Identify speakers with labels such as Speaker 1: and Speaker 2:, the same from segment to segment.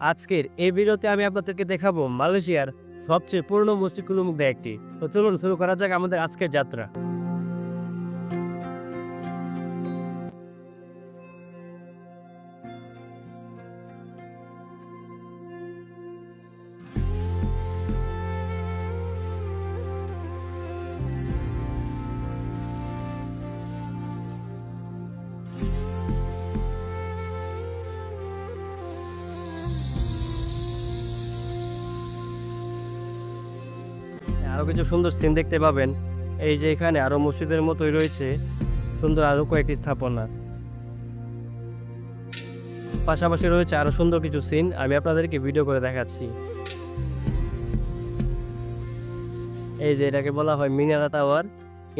Speaker 1: আজকের এই ভিডিওতে আমি আপনাদেরকে দেখাবো মালয়েশিয়ার সবচেয়ে পুরনো মসজিদগুলোর মধ্যে একটি তো চলুন শুরু করা যাক আমাদের আজকের যাত্রা। আরও কিছু সুন্দর সিন দেখতে পাবেন। এই যে এখানে আরও মসজিদের মতোই রয়েছে, সুন্দর আরও কয়েকটি স্থাপনা। পাশাপাশি রয়েছে আরও সুন্দর কিছু সিন আমি আপনাদেরকে ভিডিও করে দেখাচ্ছি। এই যে এটাকে বলা হয় মিনারা টাওয়ার।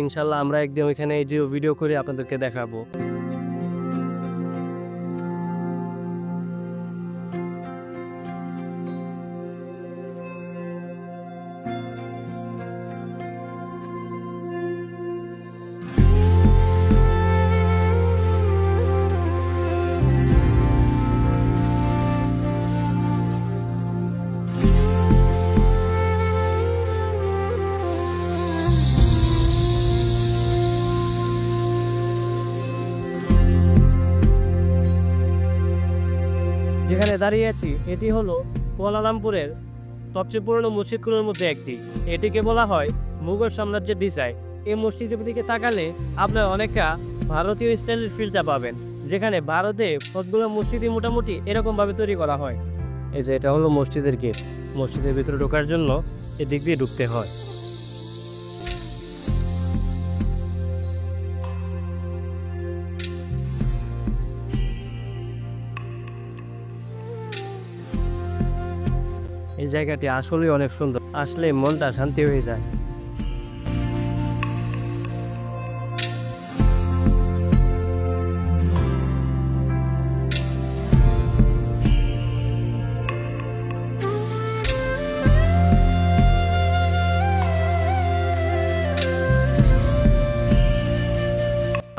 Speaker 1: ইনশাল্লাহ আমরা একদিন ওইখানে এই যে ভিডিও করে আপনাদেরকে দেখাবো। যেখানে দাঁড়িয়ে আছি, এটি হলো কুয়ালালামপুরের সবচেয়ে পুরনো মসজিদগুলোর মধ্যে একটি। এটিকে বলা হয় মুঘল সাম্রাজ্যের ডিজাইন এই মসজিদের দিকে তাকালে আপনার অনেকটা ভারতীয় স্টাইলের ফিলটা পাবেন, যেখানে ভারতে সবগুলো মসজিদই মোটামুটি এরকমভাবে তৈরি করা হয়। এই যে এটা হলো মসজিদের গেট। মসজিদের ভিতরে ঢোকার জন্য এদিক দিয়ে ঢুকতে হয়। এই জায়গাটি আসলেই অনেক সুন্দর। আসলে মনটা শান্তি হয়ে যায়।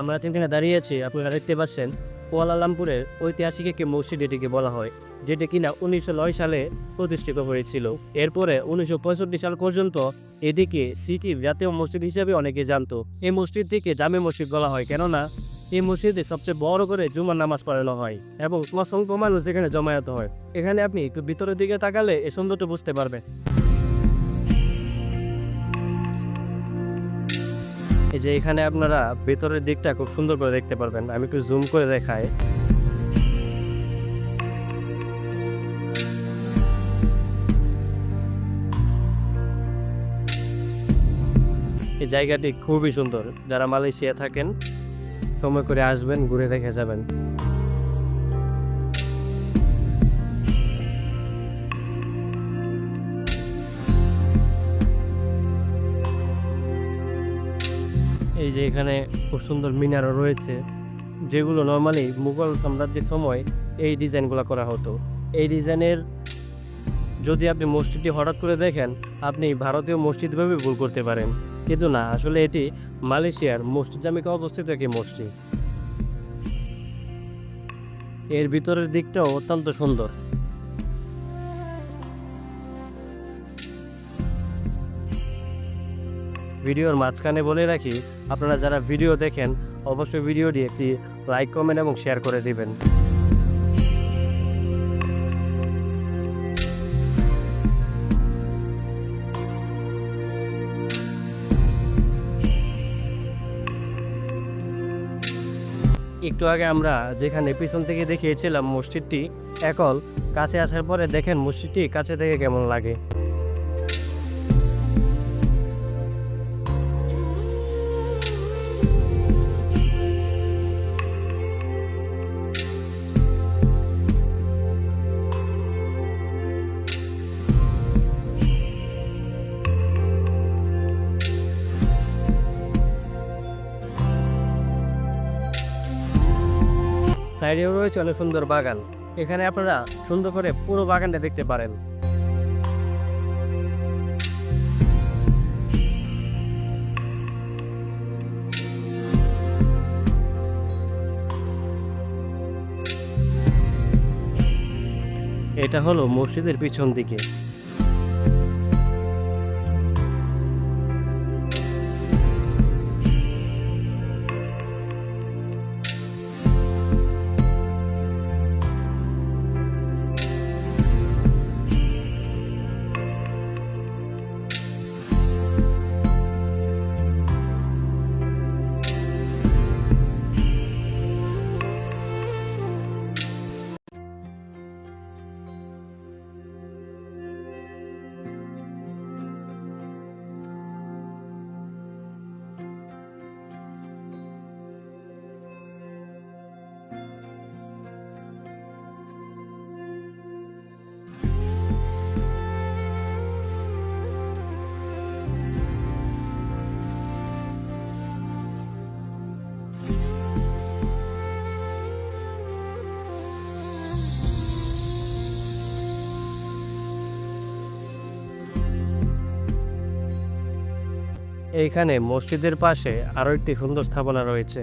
Speaker 1: আমরা যেখানে দাঁড়িয়ে আছি, আপনারা দেখতে পাচ্ছেন। কুয়ালালামপুরের ঐতিহাসিক একটি মসজিদ এটিকে বলা হয়, যেটি কিনা উনিশশো নয় সালে প্রতিষ্ঠিত হয়েছিল। এরপরে উনিশশো পঁয়ষট্টি সাল পর্যন্ত এদিকে সিকিম জাতীয় মসজিদ হিসেবে অনেকে জানতো। এই মসজিদটিকে জামে মসজিদ বলা হয়, কেননা এই মসজিদে সবচেয়ে বড় করে জুমার নামাজ পড়ানো হয় এবং অসংখ্য মানুষ এখানে জমায়েত হয়। এখানে আপনি একটু ভিতরের দিকে তাকালে এই সৌন্দর্য বুঝতে পারবেন। এই যে এখানে আপনারা ভেতরের দিকটা খুব সুন্দর করে দেখতে পারবেন। আমি একটু জুম করে দেখাই। এই জায়গাটি খুবই সুন্দর। যারা মালয়েশিয়া থাকেন, সময় করে আসবেন, ঘুরে দেখে যাবেন। এই যে এখানে খুব সুন্দর মিনারও রয়েছে, যেগুলো নর্মালি মুঘল সাম্রাজ্যের সময় এই ডিজাইনগুলো করা হতো। এই ডিজাইনের যদি আপনি মসজিদটি হঠাৎ করে দেখেন, আপনি ভারতীয় মসজিদ ভেবে ভুল করতে পারেন। কিন্তু না, আসলে এটি মালয়েশিয়ার মসজিদ জামিকে অবস্থিত একটি মসজিদ। এর ভিতরের দিকটাও অত্যন্ত সুন্দর। ভিডিওর মাঝখানে বলে রাখি, আপনারা যারা ভিডিও দেখেন, অবশ্যই ভিডিওটি একটি লাইক, কমেন্ট এবং শেয়ার করে দিবেন। একটু আগে আমরা যেখানে পিছন থেকে দেখিয়েছিলাম মসজিদটি, একল কাছে আসার পরে দেখেন মসজিদটি কাছে থেকে কেমন লাগে। সাইডেও রয়েছে অনেক সুন্দর বাগান। এখানে আপনারা সুন্দর করে পুরো বাগানটা দেখতে পারেন। এটা হলো মসজিদের পিছন দিকে। এইখানে মসজিদের পাশে আরও একটি সুন্দর স্থাপনা রয়েছে।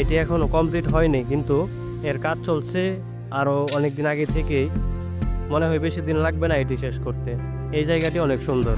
Speaker 1: এটি এখনও কমপ্লিট হয়নি, কিন্তু এর কাজ চলছে আরও অনেক দিন আগে থেকেই। মনে হয় বেশি দিন লাগবে না এটি শেষ করতে। এই জায়গাটি অনেক সুন্দর।